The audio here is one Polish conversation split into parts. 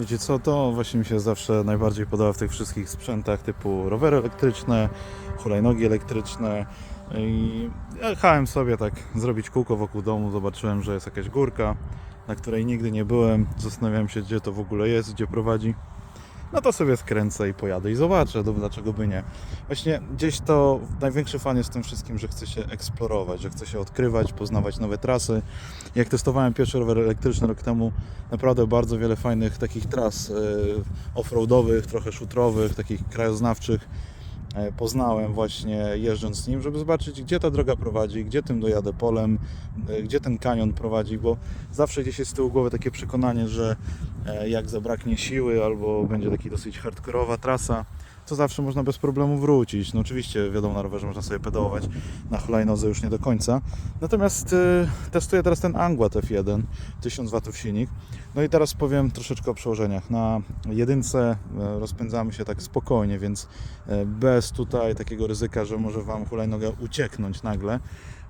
Wiecie co, to właśnie mi się zawsze najbardziej podoba w tych wszystkich sprzętach typu rowery elektryczne, hulajnogi elektryczne i jechałem sobie tak zrobić kółko wokół domu, zobaczyłem, że jest jakaś górka, na której nigdy nie byłem, zastanawiałem się gdzie to w ogóle jest, gdzie prowadzi. No to sobie skręcę i pojadę i zobaczę, dlaczego by nie. Właśnie gdzieś to największy fan jest w tym wszystkim, że chce się eksplorować, że chce się odkrywać, poznawać nowe trasy. Jak testowałem pierwszy rower elektryczny rok temu, naprawdę bardzo wiele fajnych takich tras e, offroadowych, trochę szutrowych, takich krajoznawczych e, poznałem właśnie jeżdżąc z nim, żeby zobaczyć gdzie ta droga prowadzi, gdzie tym dojadę polem, e, gdzie ten kanion prowadzi, bo zawsze gdzieś jest z tyłu głowy takie przekonanie, że jak zabraknie siły albo będzie taki dosyć hardkorowa trasa, to zawsze można bez problemu wrócić. No oczywiście, wiadomo, na rowerze można sobie pedałować, na hulajnodze już nie do końca. Natomiast e, testuję teraz ten Angłat F1, 1000 W silnik. No i teraz powiem troszeczkę o przełożeniach. Na jedynce e, rozpędzamy się tak spokojnie, więc e, bez tutaj takiego ryzyka, że może Wam hulajnoga ucieknąć nagle.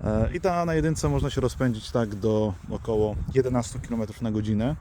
E, I ta na jedynce można się rozpędzić tak do około 11 km na godzinę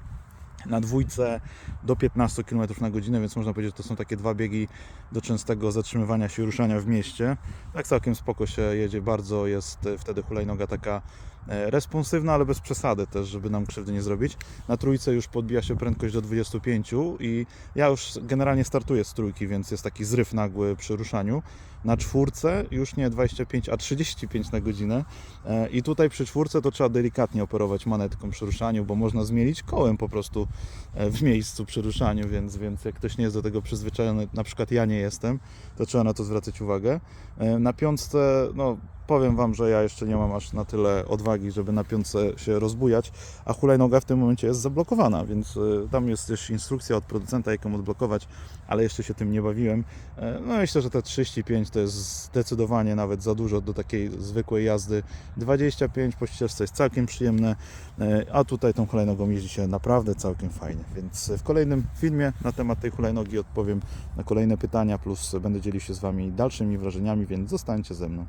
na dwójce do 15 km na godzinę, więc można powiedzieć, że to są takie dwa biegi do częstego zatrzymywania się i ruszania w mieście. Tak całkiem spoko się jedzie, bardzo jest wtedy hulajnoga taka e, responsywna, ale bez przesady też, żeby nam krzywdy nie zrobić. Na trójce już podbija się prędkość do 25 i ja już generalnie startuję z trójki, więc jest taki zryw nagły przy ruszaniu. Na czwórce już nie 25, a 35 na godzinę E, i tutaj przy czwórce to trzeba delikatnie operować manetką przy ruszaniu, bo można zmielić kołem po prostu w miejscu przy ruszaniu, więc, więc jak ktoś nie jest do tego przyzwyczajony, na przykład ja nie jestem, to trzeba na to zwracać uwagę. E, Na piątce, no powiem Wam, że ja jeszcze nie mam aż na tyle odwagi, żeby na piątce się rozbujać, a hulajnoga w tym momencie jest zablokowana, więc e, tam jest też instrukcja od producenta, jak ją odblokować, ale jeszcze się tym nie bawiłem. E, No myślę, że te 35 to jest zdecydowanie nawet za dużo do takiej zwykłej jazdy. 25 po ścieżce jest całkiem przyjemne, e, a tutaj tą hulajnogą jeździ się naprawdę całkiem fajnie. Więc w kolejnym filmie na temat tej hulajnogi odpowiem na kolejne pytania, plus będę dzielił się z Wami dalszymi wrażeniami, więc zostańcie ze mną.